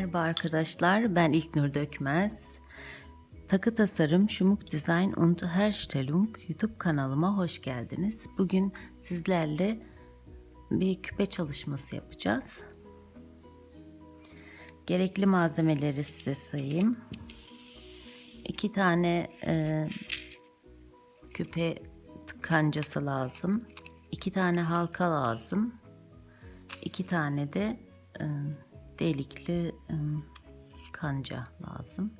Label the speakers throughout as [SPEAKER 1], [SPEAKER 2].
[SPEAKER 1] Merhaba arkadaşlar, ben İlknur Dökmez. Takı Tasarım Schmuck Design und Herstellung YouTube kanalıma hoş geldiniz. Bugün sizlerle bir küpe çalışması yapacağız. Gerekli malzemeleri size sayayım. İki tane e, küpe kancası lazım. İki tane halka lazım. İki tane de e, delikli kanca lazım.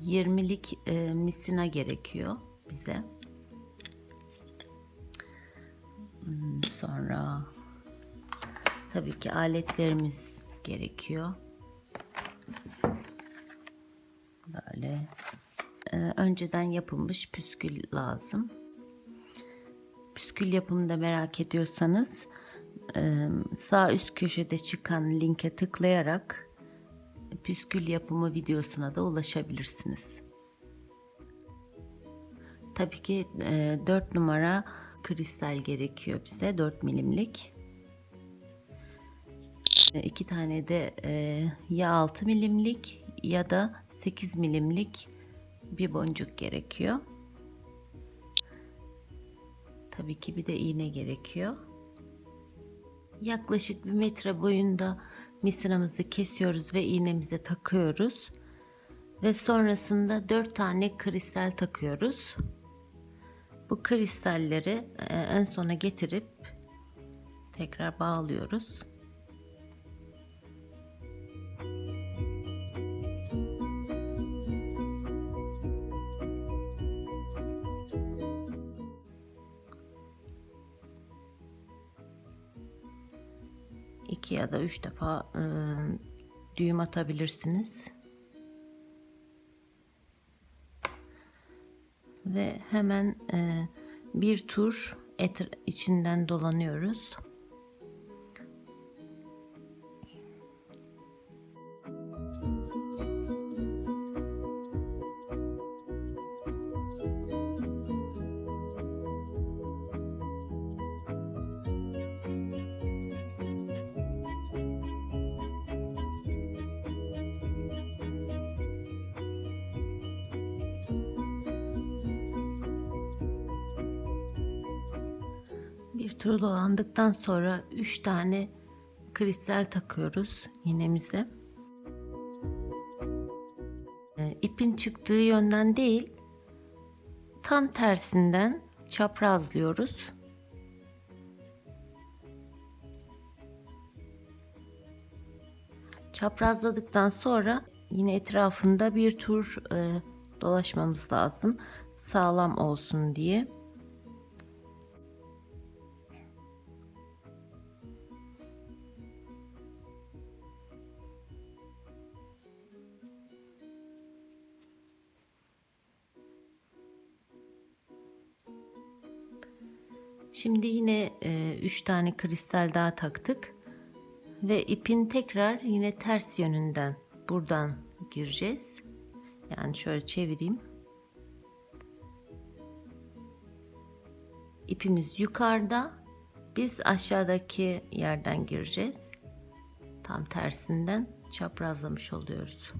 [SPEAKER 1] Yirmilik e, misina gerekiyor bize. Sonra tabii ki aletlerimiz gerekiyor. Böyle e, önceden yapılmış püskül lazım püskül yapımını da merak ediyorsanız e, sağ üst köşede çıkan linke tıklayarak püskül yapımı videosuna da ulaşabilirsiniz. Tabii ki 4 numara kristal gerekiyor bize 4 milimlik. 2 tane de e, ya 6 milimlik ya da 8 milimlik bir boncuk gerekiyor. Tabii ki bir de iğne gerekiyor. Yaklaşık bir metre boyunda misinamızı kesiyoruz ve iğnemize takıyoruz. Ve sonrasında 4 tane kristal takıyoruz. Bu kristalleri e, en sona getirip tekrar bağlıyoruz. Ya da üç defa e, düğüm atabilirsiniz. Ve hemen e, bir tur et içinden dolanıyoruz. Bir tur dolandıktan sonra 3 tane kristal takıyoruz iğnemize. E, ipin çıktığı yönden değil, tam tersinden çaprazlıyoruz. Çaprazladıktan sonra yine etrafında bir tur e, dolaşmamız lazım. Sağlam olsun diye. Şimdi yine 3 tane kristal daha taktık. Ve ipin tekrar yine ters yönünden buradan gireceğiz. Yani şöyle çevireyim. İpimiz yukarıda. Biz aşağıdaki yerden gireceğiz. Tam tersinden çaprazlamış oluyoruz.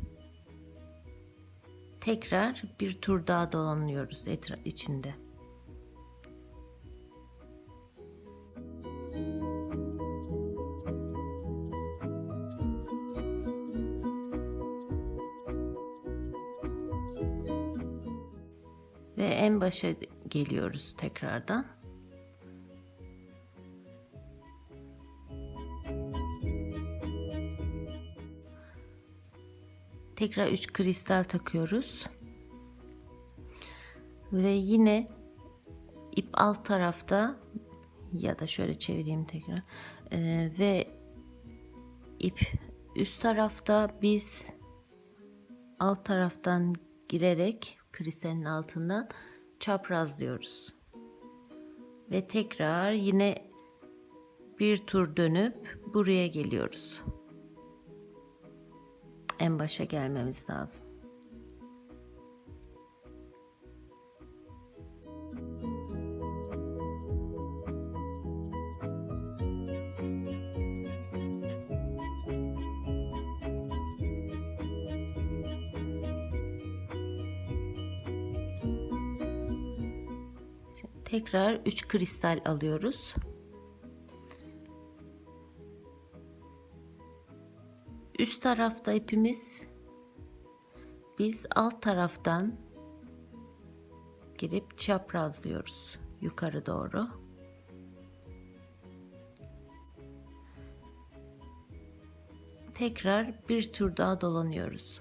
[SPEAKER 1] Tekrar bir tur daha dolanıyoruz etraf içinde. Ve en başa geliyoruz tekrardan. Tekrar 3 kristal takıyoruz. Ve yine ip alt tarafta ya da şöyle çevireyim tekrar. Ee, ve ip üst tarafta biz alt taraftan girerek kristalin altından çaprazlıyoruz. Ve tekrar yine bir tur dönüp buraya geliyoruz. En başa gelmemiz lazım. Tekrar 3 kristal alıyoruz. Üst tarafta ipimiz biz alt taraftan girip çaprazlıyoruz yukarı doğru. Tekrar bir tur daha dolanıyoruz.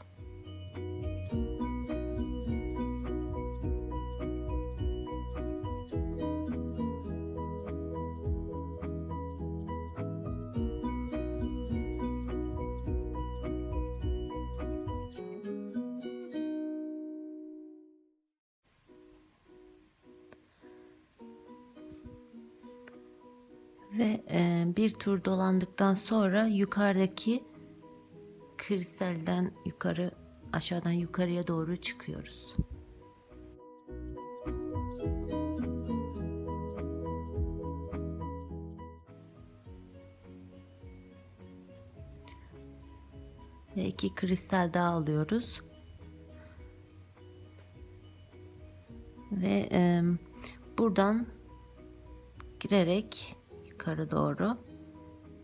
[SPEAKER 1] Ve e, bir tur dolandıktan sonra yukarıdaki kristalden yukarı aşağıdan yukarıya doğru çıkıyoruz. Ve iki kristal daha alıyoruz. Ve e, buradan girerek yukarı doğru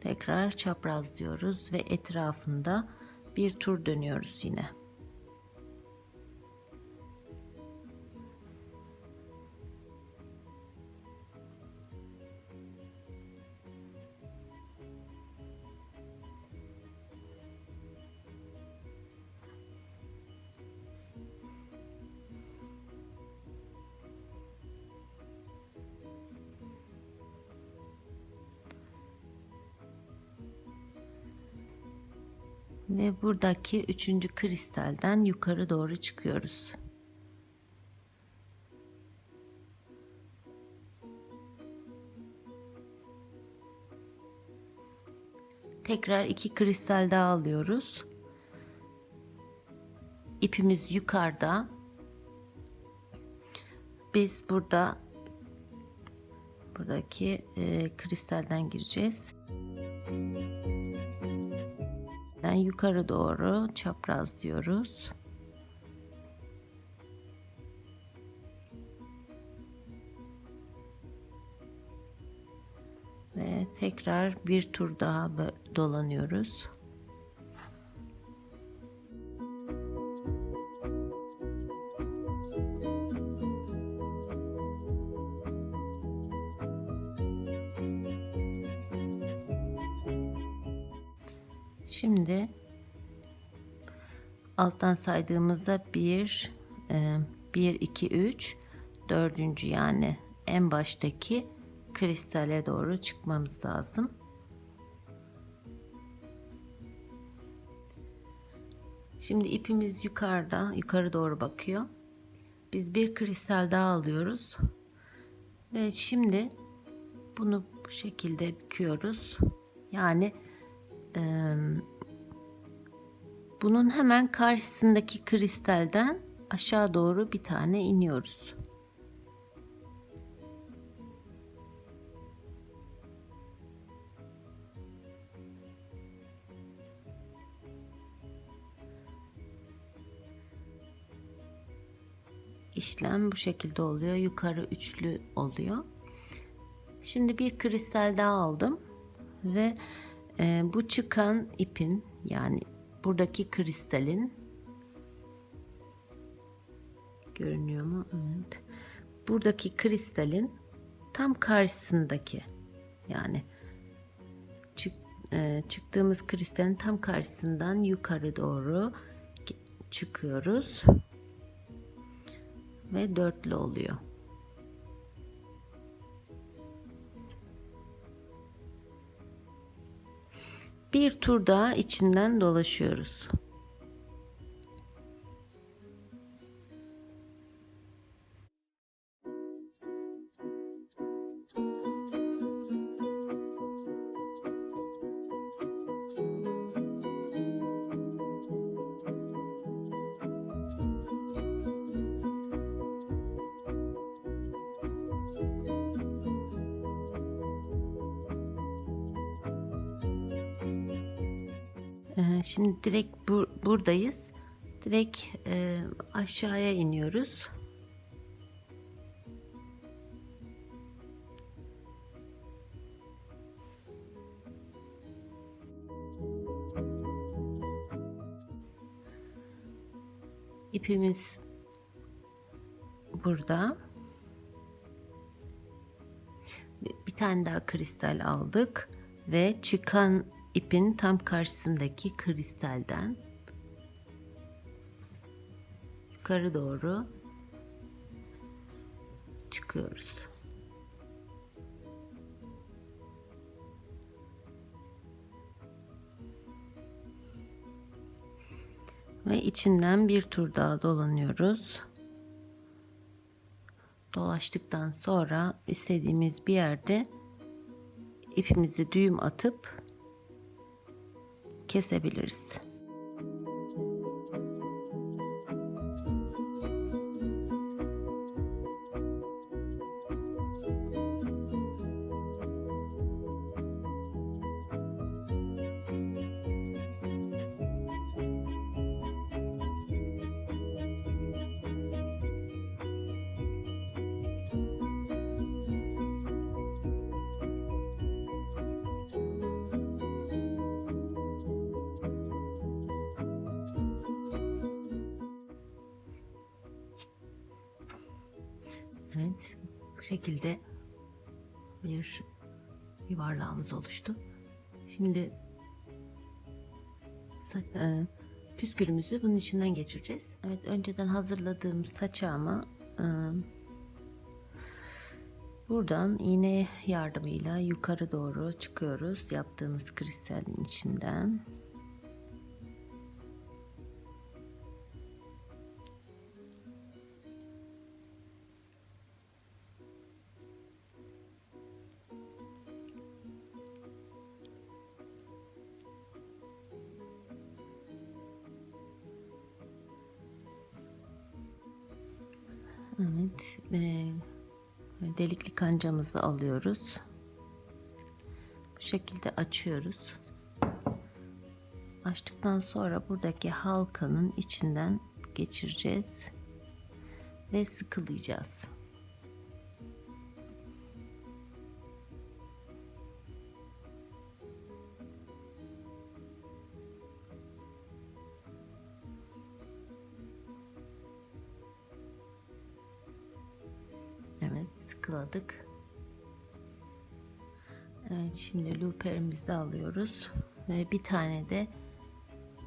[SPEAKER 1] tekrar çapraz diyoruz ve etrafında bir tur dönüyoruz yine. Ve buradaki üçüncü kristalden yukarı doğru çıkıyoruz. Tekrar iki kristal daha alıyoruz. İpimiz yukarıda. Biz burada buradaki e, kristalden gireceğiz. Yukarı doğru çapraz diyoruz. Ve tekrar bir tur daha dolanıyoruz. Şimdi alttan saydığımızda 1 1 2 3 dördüncü yani en baştaki kristale doğru çıkmamız lazım. Şimdi ipimiz yukarıda, yukarı doğru bakıyor. Biz bir kristal daha alıyoruz. Ve şimdi bunu bu şekilde büküyoruz. Yani bunun hemen karşısındaki kristalden aşağı doğru bir tane iniyoruz. işlem bu şekilde oluyor. Yukarı üçlü oluyor. Şimdi bir kristal daha aldım ve e, bu çıkan ipin yani buradaki kristalin görünüyor mu? Evet. Buradaki kristalin tam karşısındaki yani çık, e, çıktığımız kristalin tam karşısından yukarı doğru çıkıyoruz ve dörtlü oluyor. Bir tur daha içinden dolaşıyoruz. Ee, şimdi direkt bu, buradayız. Direkt e, aşağıya iniyoruz. ipimiz burada. Bir tane daha kristal aldık ve çıkan ipin tam karşısındaki kristalden yukarı doğru çıkıyoruz. Ve içinden bir tur daha dolanıyoruz. Dolaştıktan sonra istediğimiz bir yerde ipimizi düğüm atıp kesebiliriz. Şekilde bir yuvarlağımız oluştu. Şimdi e, püskülümüzü bunun içinden geçireceğiz. Evet, önceden hazırladığım saçağıma e, buradan iğne yardımıyla yukarı doğru çıkıyoruz. Yaptığımız kristalin içinden. Kancamızı alıyoruz. Bu şekilde açıyoruz. Açtıktan sonra buradaki halkanın içinden geçireceğiz ve sıkılayacağız. Evet sıkıladık. Evet şimdi looperimizi alıyoruz ve bir tane de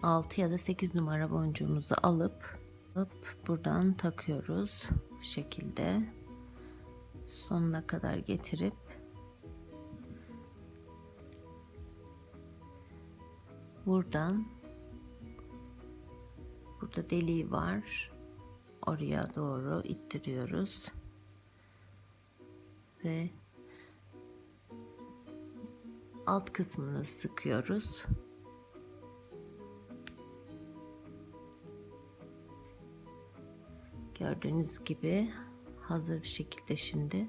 [SPEAKER 1] 6 ya da 8 numara boncuğumuzu alıp, alıp buradan takıyoruz. Bu şekilde sonuna kadar getirip buradan burada deliği var. Oraya doğru ittiriyoruz ve alt kısmını sıkıyoruz. Gördüğünüz gibi hazır bir şekilde şimdi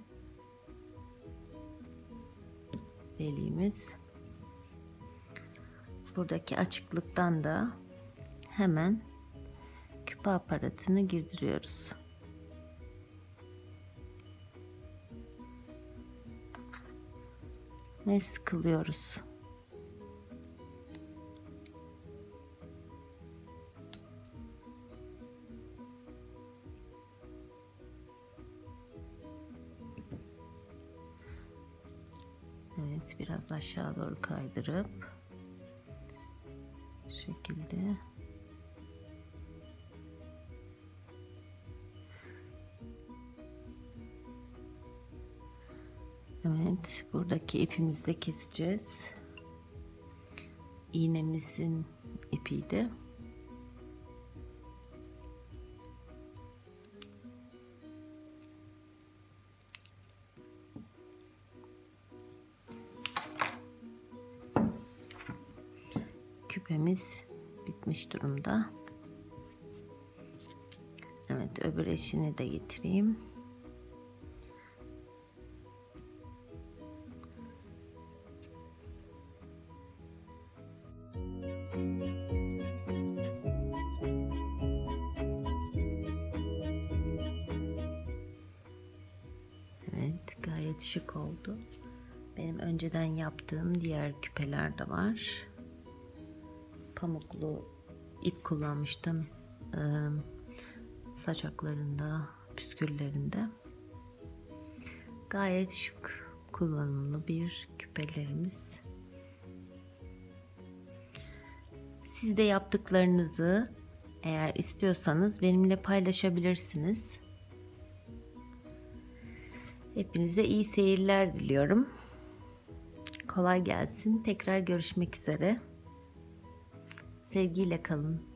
[SPEAKER 1] deliğimiz buradaki açıklıktan da hemen küpe aparatını girdiriyoruz. Ve sıkılıyoruz. Evet biraz aşağı doğru kaydırıp şekilde Evet, buradaki ipimizi de keseceğiz. İğnemizin ipiydi. Küpemiz bitmiş durumda. Evet, öbür eşini de getireyim. Şık oldu. Benim önceden yaptığım diğer küpeler de var. Pamuklu ip kullanmıştım. Ee, saçaklarında, püsküllerinde. Gayet şık, kullanımlı bir küpelerimiz. Siz de yaptıklarınızı eğer istiyorsanız benimle paylaşabilirsiniz. Hepinize iyi seyirler diliyorum. Kolay gelsin. Tekrar görüşmek üzere. Sevgiyle kalın.